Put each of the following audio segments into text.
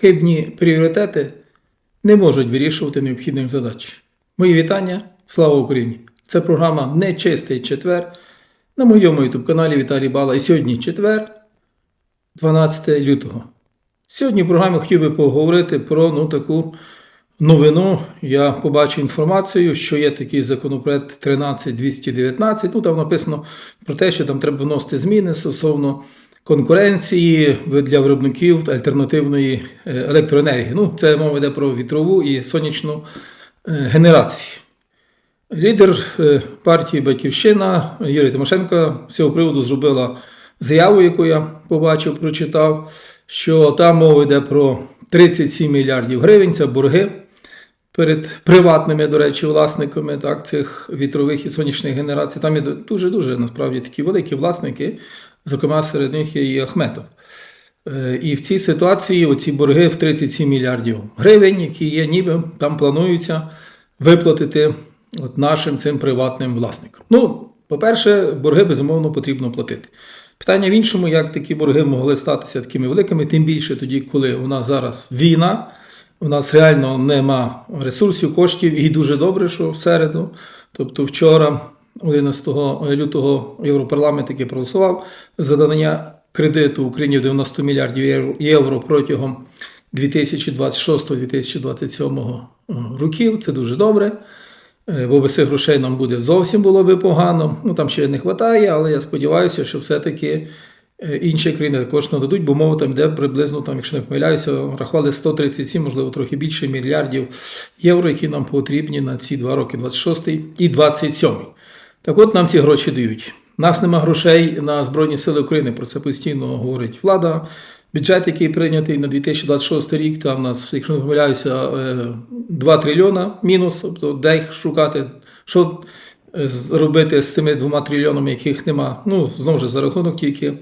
Хибні пріоритети не можуть вирішувати необхідних задач. Мої вітання, слава Україні! Це програма Нечистий четвер на моєму youtube каналі Віталій Бала. І сьогодні четвер, 12 лютого. Сьогодні в програмі хотів би поговорити про ну, таку новину. Я побачив інформацію, що є такий законопроект 13219. Ну там написано про те, що там треба вносити зміни стосовно конкуренції для виробників альтернативної е, електроенергії. Ну, це мова йде про вітрову і сонячну е, генерації. Лідер е, партії Батьківщина Юрій Тимошенко з цього приводу зробила заяву, яку я побачив, прочитав, що там мова йде про 37 мільярдів гривень, це борги перед приватними, до речі, власниками так, цих вітрових і сонячних генерацій. Там є дуже-дуже насправді такі великі власники, зокрема серед них є і Ахметов. Е, І в цій ситуації оці борги в 37 мільярдів гривень, які є, ніби там плануються виплатити от нашим цим приватним власникам. Ну, по-перше, борги безумовно потрібно платити. Питання в іншому, як такі борги могли статися такими великими, тим більше тоді, коли у нас зараз війна, у нас реально нема ресурсів, коштів, і дуже добре, що в середу, тобто вчора, 11 лютого, Європарламент таки проголосував за надання кредиту Україні в 90 мільярдів євро- протягом 2026-2027 років. Це дуже добре. Е, Бо без цих грошей нам буде зовсім було би погано. Ну там ще не вистачає, але я сподіваюся, що все-таки е, інші країни також нададуть, бо мова там йде приблизно, там, якщо не помиляюся, рахували 137, можливо, трохи більше мільярдів євро, які нам потрібні на ці два роки, 26 і 27. Так от нам ці гроші дають. Нас нема грошей на Збройні Сили України. Про це постійно говорить влада. Бюджет, який прийнятий на 2026 рік, там у нас, якщо не помиляюся, е, 2 трильйона мінус, тобто де їх шукати, що е, зробити з цими 2 трильйонами, яких нема. Ну, знову ж за рахунок тільки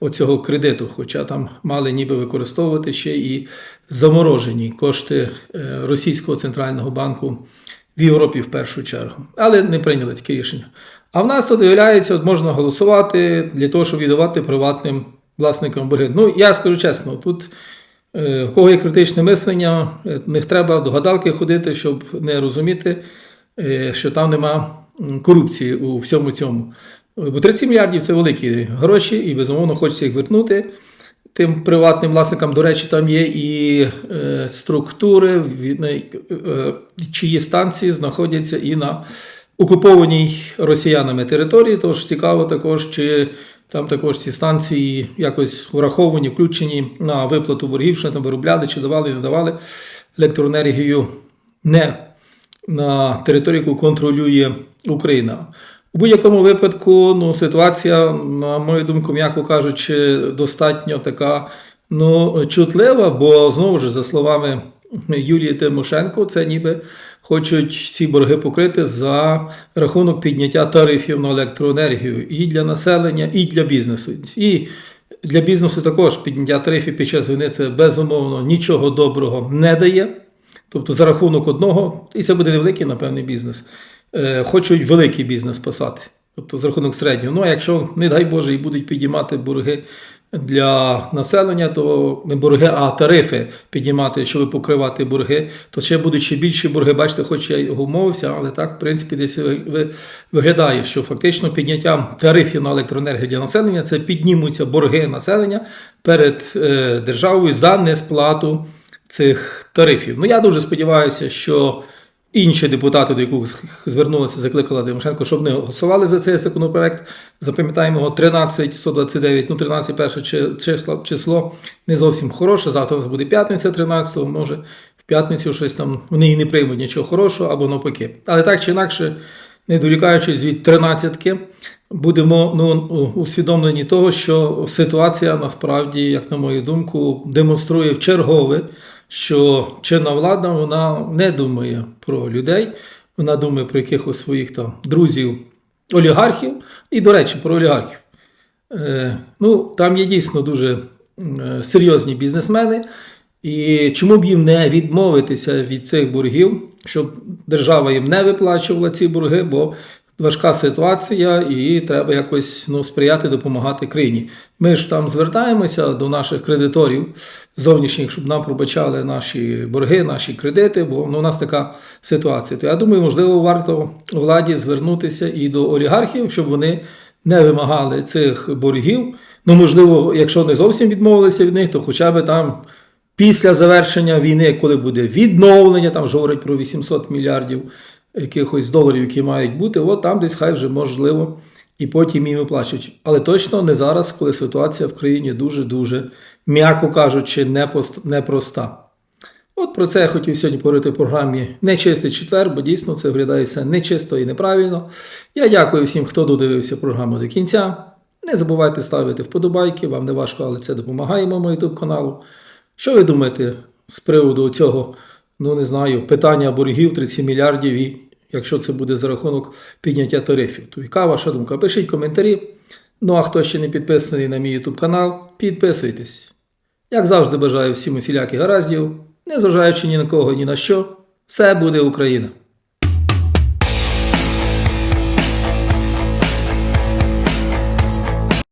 оцього кредиту, хоча там мали ніби використовувати ще і заморожені кошти е, Російського центрального банку в Європі в першу чергу. Але не прийняли таке рішення. А в нас тут виявляється, от можна голосувати для того, щоб віддавати приватним власникам борги. Ну, я скажу чесно, тут е, у кого є критичне мислення, не треба до гадалки ходити, щоб не розуміти, е, що там нема корупції у всьому цьому. Бо 30 мільярдів це великі гроші, і безумовно хочеться їх вернути. Тим приватним власникам, до речі, там є і е, структури, від- на- е, чиї станції знаходяться і на окупованій росіянами території. Тож цікаво також, чи там також ці станції якось враховані, включені на виплату боргів, що там виробляли, чи давали, не давали електроенергію не на території, яку контролює Україна. У будь-якому випадку ну, ситуація, на мою думку, м'яко кажучи, достатньо така ну, чутлива, бо знову ж, за словами Юлії Тимошенко, це ніби хочуть ці борги покрити за рахунок підняття тарифів на електроенергію і для населення, і для бізнесу. І для бізнесу також підняття тарифів під час війни це безумовно нічого доброго не дає. Тобто за рахунок одного, і це буде невеликий, напевне, бізнес. Е, Хочуть великий бізнес спасати, тобто за рахунок середнього. Ну, а якщо, не дай Боже, і будуть підіймати борги для населення, то не борги, а тарифи підіймати, щоб покривати борги, то ще будуть ще більші борги. Бачите, хоч я умовився, але так, в принципі, десь ви- ви- виглядає, що фактично підняттям тарифів на електроенергію для населення це піднімуться борги населення перед е, державою за несплату цих тарифів. Ну я дуже сподіваюся, що інші депутати, до яких звернулися, закликала Тимошенко, щоб не голосували за цей законопроект. Запам'ятаємо його 13 129, ну 13 перше чи- число, число не зовсім хороше. Завтра у нас буде п'ятниця 13-го, може в п'ятницю щось там вони і не приймуть нічого хорошого або навпаки. Але так чи інакше, не долікаючись від тринадцятки, будемо ну, усвідомлені того, що ситуація насправді, як на мою думку, демонструє в чергове, що чинна влада вона не думає про людей, вона думає про якихось своїх там друзів, олігархів, і, до речі, про олігархів. Е, ну, там є дійсно дуже е, серйозні бізнесмени. І чому б їм не відмовитися від цих боргів, щоб держава їм не виплачувала ці борги, бо важка ситуація, і треба якось ну, сприяти, допомагати країні. Ми ж там звертаємося до наших кредиторів зовнішніх, щоб нам пробачали наші борги, наші кредити, бо ну, у нас така ситуація. То я думаю, можливо, варто владі звернутися і до олігархів, щоб вони не вимагали цих боргів. Ну, можливо, якщо не зовсім відмовилися від них, то хоча б там після завершення війни, коли буде відновлення, там ж говорять про 800 мільярдів якихось доларів, які мають бути, от там десь хай вже можливо і потім їм виплачують. Але точно не зараз, коли ситуація в країні дуже-дуже, м'яко кажучи, непроста. От про це я хотів сьогодні поговорити в програмі Нечистий четвер, бо дійсно це виглядає все нечисто і неправильно. Я дякую всім, хто додивився програму до кінця. Не забувайте ставити вподобайки, вам не важко, але це допомагає моєму YouTube каналу. Що ви думаєте з приводу цього, ну не знаю, питання боргів 37 мільярдів і якщо це буде за рахунок підняття тарифів? То яка ваша думка? Пишіть коментарі. Ну а хто ще не підписаний на мій YouTube канал, підписуйтесь. Як завжди бажаю всім усіляких гараздів, незважаючи ні на кого, ні на що, все буде Україна!